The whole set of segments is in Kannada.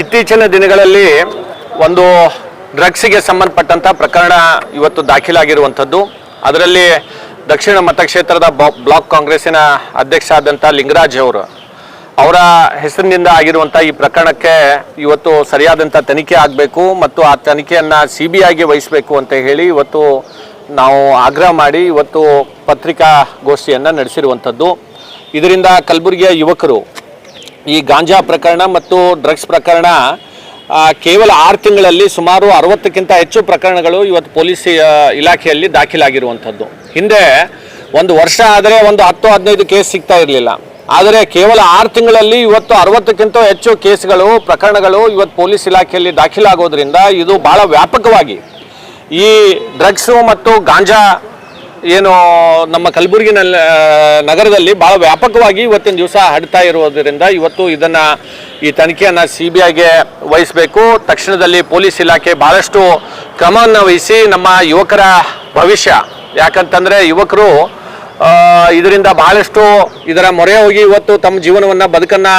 ಇತ್ತೀಚಿನ ದಿನಗಳಲ್ಲಿ ಒಂದು ಡ್ರಗ್ಸಿಗೆ ಸಂಬಂಧಪಟ್ಟಂತ ಪ್ರಕರಣ ಇವತ್ತು ದಾಖಲಾಗಿರುವಂಥದ್ದು. ಅದರಲ್ಲಿ ದಕ್ಷಿಣ ಮತಕ್ಷೇತ್ರದ ಬ್ಲಾಕ್ ಕಾಂಗ್ರೆಸ್ಸಿನ ಅಧ್ಯಕ್ಷ ಆದಂಥ ಲಿಂಗರಾಜ್ ಅವರು ಅವರ ಹೆಸರಿನಿಂದ ಆಗಿರುವಂಥ ಈ ಪ್ರಕರಣಕ್ಕೆ ಇವತ್ತು ಸರಿಯಾದಂಥ ತನಿಖೆ ಆಗಬೇಕು ಮತ್ತು ಆ ತನಿಖೆಯನ್ನು ಸಿ ಬಿ ಐಗೆ ವಹಿಸಬೇಕು ಅಂತ ಹೇಳಿ ಇವತ್ತು ನಾವು ಆಗ್ರಹ ಮಾಡಿ ಇವತ್ತು ಪತ್ರಿಕಾಗೋಷ್ಠಿಯನ್ನು ನಡೆಸಿರುವಂಥದ್ದು. ಇದರಿಂದ ಕಲಬುರಗಿಯ ಯುವಕರು ಈ ಗಾಂಜಾ ಪ್ರಕರಣ ಮತ್ತು ಡ್ರಗ್ಸ್ ಪ್ರಕರಣ ಕೇವಲ ಆರು ತಿಂಗಳಲ್ಲಿ ಸುಮಾರು ಅರವತ್ತಕ್ಕಿಂತ ಹೆಚ್ಚು ಪ್ರಕರಣಗಳು ಇವತ್ತು ಪೊಲೀಸ್ ಇಲಾಖೆಯಲ್ಲಿ ದಾಖಲಾಗಿರುವಂಥದ್ದು. ಹಿಂದೆ ಒಂದು ವರ್ಷ ಆದರೆ ಒಂದು ಹತ್ತು ಹದಿನೈದು ಕೇಸ್ ಸಿಗ್ತಾ ಇರಲಿಲ್ಲ. ಆದರೆ ಕೇವಲ ಆರು ತಿಂಗಳಲ್ಲಿ ಇವತ್ತು ಅರವತ್ತಕ್ಕಿಂತ ಹೆಚ್ಚು ಕೇಸ್ಗಳು, ಪ್ರಕರಣಗಳು ಇವತ್ತು ಪೊಲೀಸ್ ಇಲಾಖೆಯಲ್ಲಿ ದಾಖಲಾಗೋದ್ರಿಂದ ಇದು ಭಾಳ ವ್ಯಾಪಕವಾಗಿ ಈ ಡ್ರಗ್ಸು ಮತ್ತು ಗಾಂಜಾ ಏನು ನಮ್ಮ ಕಲಬುರಗಿ ನಗರದಲ್ಲಿ ಭಾಳ ವ್ಯಾಪಕವಾಗಿ ಇವತ್ತಿನ ದಿವಸ ಹಡ್ತಾ ಇರುವುದರಿಂದ ಇವತ್ತು ಇದನ್ನು ಈ ತನಿಖೆಯನ್ನು ಸಿ ಬಿ ಐಗೆ ವಹಿಸಬೇಕು. ತಕ್ಷಣದಲ್ಲಿ ಪೊಲೀಸ್ ಇಲಾಖೆ ಭಾಳಷ್ಟು ಕ್ರಮವನ್ನು ವಹಿಸಿ ನಮ್ಮ ಯುವಕರ ಭವಿಷ್ಯ. ಯಾಕಂತಂದರೆ ಯುವಕರು ಇದರಿಂದ ಬಹಳಷ್ಟು ಇದರ ಮೊರೆ ಹೋಗಿ ಇವತ್ತು ತಮ್ಮ ಜೀವನವನ್ನು ಬದುಕನ್ನು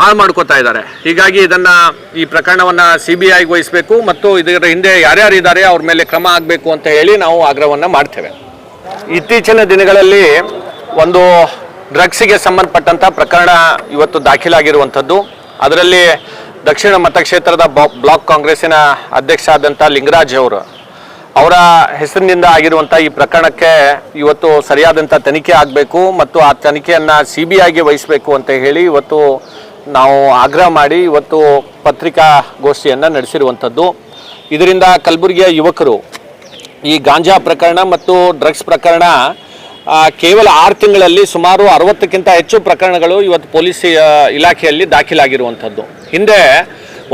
ಹಾಳು ಮಾಡ್ಕೋತಾ ಇದ್ದಾರೆ. ಹೀಗಾಗಿ ಇದನ್ನು ಈ ಪ್ರಕರಣವನ್ನು ಸಿ ಬಿ ಐಗೆ ವಹಿಸಬೇಕು ಮತ್ತು ಇದರ ಹಿಂದೆ ಯಾರ್ಯಾರು ಇದ್ದಾರೆ ಅವ್ರ ಮೇಲೆ ಕ್ರಮ ಆಗಬೇಕು ಅಂತ ಹೇಳಿ ನಾವು ಆಗ್ರಹವನ್ನು ಮಾಡ್ತೇವೆ. ಇತ್ತೀಚಿನ ದಿನಗಳಲ್ಲಿ ಒಂದು ಡ್ರಗ್ಸಿಗೆ ಸಂಬಂಧಪಟ್ಟಂತ ಪ್ರಕರಣ ಇವತ್ತು ದಾಖಲಾಗಿರುವಂಥದ್ದು. ಅದರಲ್ಲಿ ದಕ್ಷಿಣ ಮತಕ್ಷೇತ್ರದ ಬ್ಲಾಕ್ ಕಾಂಗ್ರೆಸ್ಸಿನ ಅಧ್ಯಕ್ಷ ಆದಂಥ ಲಿಂಗರಾಜ್ ಅವರು ಅವರ ಹೆಸರಿನಿಂದ ಆಗಿರುವಂಥ ಈ ಪ್ರಕರಣಕ್ಕೆ ಇವತ್ತು ಸರಿಯಾದಂಥ ತನಿಖೆ ಆಗಬೇಕು ಮತ್ತು ಆ ತನಿಖೆಯನ್ನು ಸಿ ಬಿ ಐಗೆ ವಹಿಸಬೇಕು ಅಂತ ಹೇಳಿ ಇವತ್ತು ನಾವು ಆಗ್ರಹ ಮಾಡಿ ಇವತ್ತು ಪತ್ರಿಕಾಗೋಷ್ಠಿಯನ್ನು ನಡೆಸಿರುವಂಥದ್ದು. ಇದರಿಂದ ಕಲಬುರಗಿಯ ಯುವಕರು ಈ ಗಾಂಜಾ ಪ್ರಕರಣ ಮತ್ತು ಡ್ರಗ್ಸ್ ಪ್ರಕರಣ ಕೇವಲ ಆರು ತಿಂಗಳಲ್ಲಿ ಸುಮಾರು ಅರವತ್ತಕ್ಕಿಂತ ಹೆಚ್ಚು ಪ್ರಕರಣಗಳು ಇವತ್ತು ಪೊಲೀಸ್ ಇಲಾಖೆಯಲ್ಲಿ ದಾಖಲಾಗಿರುವಂಥದ್ದು. ಹಿಂದೆ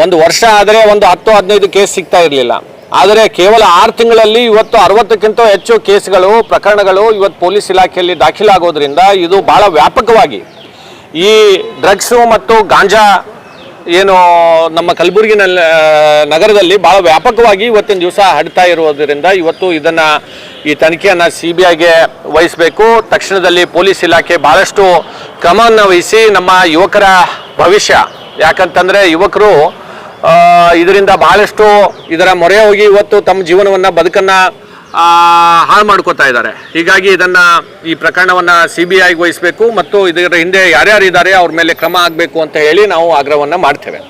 ಒಂದು ವರ್ಷ ಆದರೆ ಒಂದು ಹತ್ತು ಹದಿನೈದು ಕೇಸ್ ಸಿಗ್ತಾ ಇರಲಿಲ್ಲ. ಆದರೆ ಕೇವಲ ಆರು ತಿಂಗಳಲ್ಲಿ ಇವತ್ತು ಅರವತ್ತಕ್ಕಿಂತ ಹೆಚ್ಚು ಕೇಸ್ಗಳು, ಪ್ರಕರಣಗಳು ಇವತ್ತು ಪೊಲೀಸ್ ಇಲಾಖೆಯಲ್ಲಿ ದಾಖಲಾಗೋದ್ರಿಂದ ಇದು ಭಾಳ ವ್ಯಾಪಕವಾಗಿ ಈ ಡ್ರಗ್ಸು ಮತ್ತು ಗಾಂಜಾ ಏನು ನಮ್ಮ ಕಲಬುರಗಿ ನಗರದಲ್ಲಿ ಭಾಳ ವ್ಯಾಪಕವಾಗಿ ಇವತ್ತಿನ ದಿವಸ ಹಡ್ತಾ ಇರೋದರಿಂದ ಇವತ್ತು ಇದನ್ನು ಈ ತನಿಖೆಯನ್ನು ಸಿ ಬಿ ಐಗೆ ವಹಿಸಬೇಕು. ತಕ್ಷಣದಲ್ಲಿ ಪೊಲೀಸ್ ಇಲಾಖೆ ಭಾಳಷ್ಟು ಕ್ರಮವನ್ನು ವಹಿಸಿ ನಮ್ಮ ಯುವಕರ ಭವಿಷ್ಯ. ಯಾಕಂತಂದರೆ ಯುವಕರು ಇದರಿಂದ ಬಹಳಷ್ಟು ಇದರ ಮೊರೆ ಹೋಗಿ ಇವತ್ತು ತಮ್ಮ ಜೀವನವನ್ನು, ಬದುಕನ್ನು ಹಾಳು ಮಾಡ್ಕೋತಾ ಇದ್ದಾರೆ. ಹೀಗಾಗಿ ಇದನ್ನು ಈ ಪ್ರಕರಣವನ್ನು ಸಿ ಬಿ ಐಗೆ ವಹಿಸಬೇಕು ಮತ್ತು ಇದರ ಹಿಂದೆ ಯಾರ್ಯಾರು ಇದ್ದಾರೆ ಅವ್ರ ಮೇಲೆ ಕ್ರಮ ಆಗಬೇಕು ಅಂತ ಹೇಳಿ ನಾವು ಆಗ್ರಹವನ್ನು ಮಾಡ್ತೇವೆ.